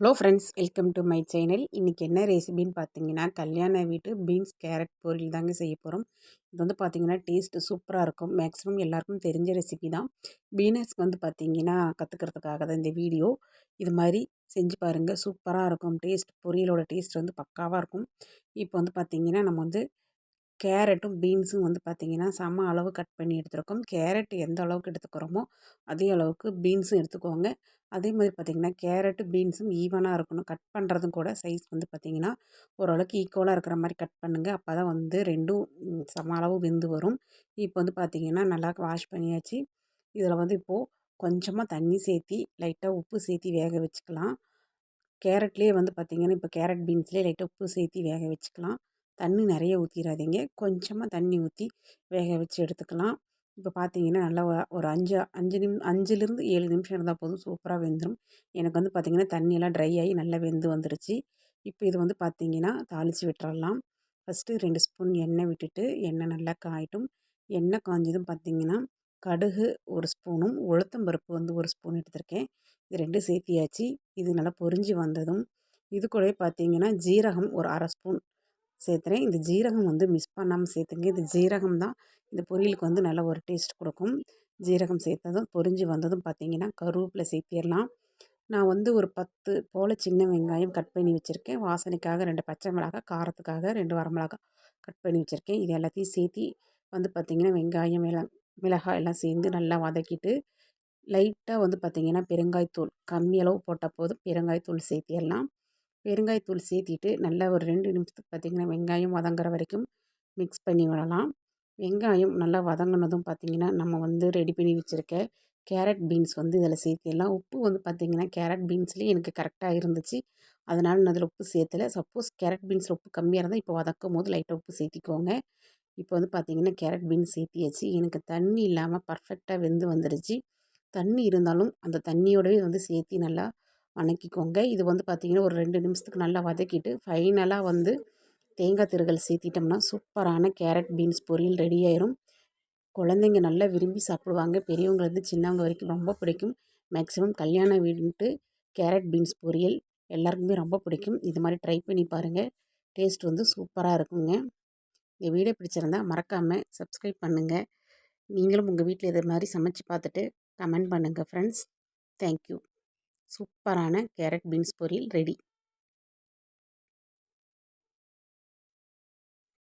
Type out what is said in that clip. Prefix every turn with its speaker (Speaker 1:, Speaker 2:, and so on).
Speaker 1: Hello friends welcome to my channel இன்றைக்கி என்ன ரெசிபின்னு பார்த்தீங்கன்னா கல்யாண வீட்டு பீன்ஸ் கேரட் பொரியல் தாங்க செய்ய போகிறோம் இது வந்து பார்த்திங்கன்னா டேஸ்ட்டு சூப்பராக இருக்கும். மேக்ஸிமம் எல்லாருக்கும் தெரிஞ்ச ரெசிபி தான். பீனர்ஸ்க்கு வந்து பார்த்திங்கன்னா கற்றுக்கிறதுக்காக தான் இந்த வீடியோ இது மாதிரி செஞ்சு பாருங்கள் சூப்பராக இருக்கும். டேஸ்ட் பொரியலோட டேஸ்ட் வந்து பக்காவாக இருக்கும். இப்போ வந்து பார்த்திங்கன்னா நம்ம வந்து கேரட்டும் பீன்ஸும் வந்து பார்த்திங்கன்னா சம அளவு கட் பண்ணி எடுத்துருக்கோம். கேரட் எந்த அளவுக்கு எடுத்துக்கிறோமோ அதே அளவுக்கு பீன்ஸும் எடுத்துக்கோங்க. அதே மாதிரி பார்த்திங்கன்னா கேரட்டு பீன்ஸும் ஈவனாக இருக்கணும். கட் பண்ணுறதும் கூட சைஸ் வந்து பார்த்திங்கன்னா ஓரளவுக்கு ஈக்குவலாக இருக்கிற மாதிரி கட் பண்ணுங்கள் அப்போ தான் வந்து ரெண்டும் சம அளவு வெந்து வரும். இப்போ வந்து பார்த்திங்கன்னா நல்லா வாஷ் பண்ணியாச்சு. இதில் வந்து இப்போது கொஞ்சமாக தண்ணி சேர்த்தி லைட்டாக உப்பு சேர்த்தி வேக வச்சுக்கலாம். கேரட்லேயே வந்து பார்த்திங்கன்னா இப்போ கேரட் பீன்ஸ்லேயே லைட்டாக உப்பு சேர்த்தி வேக வச்சுக்கலாம். தண்ணி நிறைய ஊற்றிடாதீங்க கொஞ்சமாக தண்ணி ஊற்றி வேக வச்சு எடுத்துக்கலாம். இப்போ பார்த்தீங்கன்னா நல்லா ஒரு அஞ்சு அஞ்சு நிம் அஞ்சுலேருந்து ஏழு நிமிஷம் இருந்தால் போதும் சூப்பராக வெந்துடும் எனக்கு வந்து பார்த்திங்கன்னா தண்ணியெல்லாம் ட்ரை ஆகி நல்லா வெந்து வந்துருச்சு. இப்போ இது வந்து பார்த்திங்கன்னா தாளித்து விட்டுறலாம். ஃபஸ்ட்டு ரெண்டு ஸ்பூன் எண்ணெய் விட்டுட்டு எண்ணெய் நல்லா காயட்டும். எண்ணெய் காஞ்சதும் பார்த்திங்கன்னா கடுகு ஒரு ஸ்பூனும் உளுத்தம்பருப்பு வந்து ஒரு ஸ்பூன் எடுத்திருக்கேன். இது ரெண்டும் சேர்த்தியாச்சு. இது நல்லா பொரிஞ்சு வந்ததும் இது கூடவே பார்த்திங்கன்னா ஜீரகம் ஒரு அரை ஸ்பூன் சேர்த்துறேன். இந்த ஜீரகம் வந்து மிஸ் பண்ணாமல் சேர்த்துங்க. இந்த ஜீரகம் தான். இந்த பொரியலுக்கு வந்து நல்ல ஒரு டேஸ்ட் கொடுக்கும். ஜீரகம் சேர்த்ததும் பொரிஞ்சு வந்ததும் பார்த்திங்கன்னா கருவேப்பிலை சேர்த்திடலாம். நான் வந்து ஒரு பத்து போல் சின்ன வெங்காயம் கட் பண்ணி வச்சுருக்கேன். வாசனைக்காக ரெண்டு பச்சை மிளகாய் காரத்துக்காக ரெண்டு வரமிளகாய் கட் பண்ணி வச்சுருக்கேன். இது எல்லாத்தையும் சேர்த்தி வந்து பார்த்திங்கன்னா வெங்காயம் எல்லாம் மிளகாய் எல்லாம் சேர்ந்து நல்லா வதக்கிட்டு லைட்டாக வந்து பார்த்திங்கன்னா பெருங்காயத்தூள் கம்மி அளவு போட்ட போதும். பெருங்காயத்தூள் சேர்த்திடலாம். பெருங்காயத்தூள் சேர்த்திட்டு நல்லா ஒரு ரெண்டு நிமிஷத்துக்கு பார்த்திங்கன்னா வெங்காயம் வதங்குற வரைக்கும் மிக்ஸ் பண்ணி விடலாம். வெங்காயம் நல்லா வதங்கினதும் பார்த்திங்கன்னா நம்ம வந்து ரெடி பண்ணி வச்சுருக்க கேரட் பீன்ஸ் வந்து இதில் சேர்த்திடலாம். உப்பு வந்து பார்த்திங்கன்னா கேரட் பீன்ஸ்லேயே எனக்கு கரெக்டாக இருந்துச்சு. அதனால் நான் அதில் உப்பு சேர்த்தலை. சப்போஸ் கேரட் பீன்ஸில் உப்பு கம்மியாக இருந்தால் இப்போ வதக்கும் போது லைட்டாக உப்பு சேர்த்திக்கோங்க. இப்போ வந்து பார்த்திங்கன்னா கேரட் பீன்ஸ் சேர்த்தியாச்சு. எனக்கு தண்ணி இல்லாமல் பர்ஃபெக்டாக வெந்து வந்துடுச்சு தண்ணி இருந்தாலும் அந்த தண்ணியோடவே வந்து சேர்த்தி நல்லா வணக்கிக்கோங்க இது வந்து பார்த்திங்கன்னா ஒரு ரெண்டு நிமிஷத்துக்கு நல்லா வதக்கிட்டு ஃபைனலாக வந்து தேங்காய் திருகல் சேர்த்திட்டோம்னா சூப்பரான கேரட் பீன்ஸ் பொரியல் ரெடி ஆயிரும். குழந்தைங்க நல்லா விரும்பி சாப்பிடுவாங்க. பெரியவங்களேருந்து சின்னவங்க வரைக்கும் ரொம்ப பிடிக்கும். மேக்ஸிமம் கல்யாண வீடுன்ட்டு கேரட் பீன்ஸ் பொரியல் எல்லாருக்குமே ரொம்ப பிடிக்கும். இது மாதிரி ட்ரை பண்ணி பாருங்கள் டேஸ்ட் வந்து சூப்பராக இருக்குங்க. இந்த வீடியோ பிடிச்சிருந்தா மறக்காமல் சப்ஸ்கிரைப் பண்ணுங்கள் நீங்களும் உங்கள் வீட்டில் இதை மாதிரி சமைச்சு பார்த்துட்டு கமெண்ட் பண்ணுங்கள் ஃப்ரெண்ட்ஸ் தேங்க்யூ சூப்பரான கேரட் பீன்ஸ் பொரியல் ரெடி.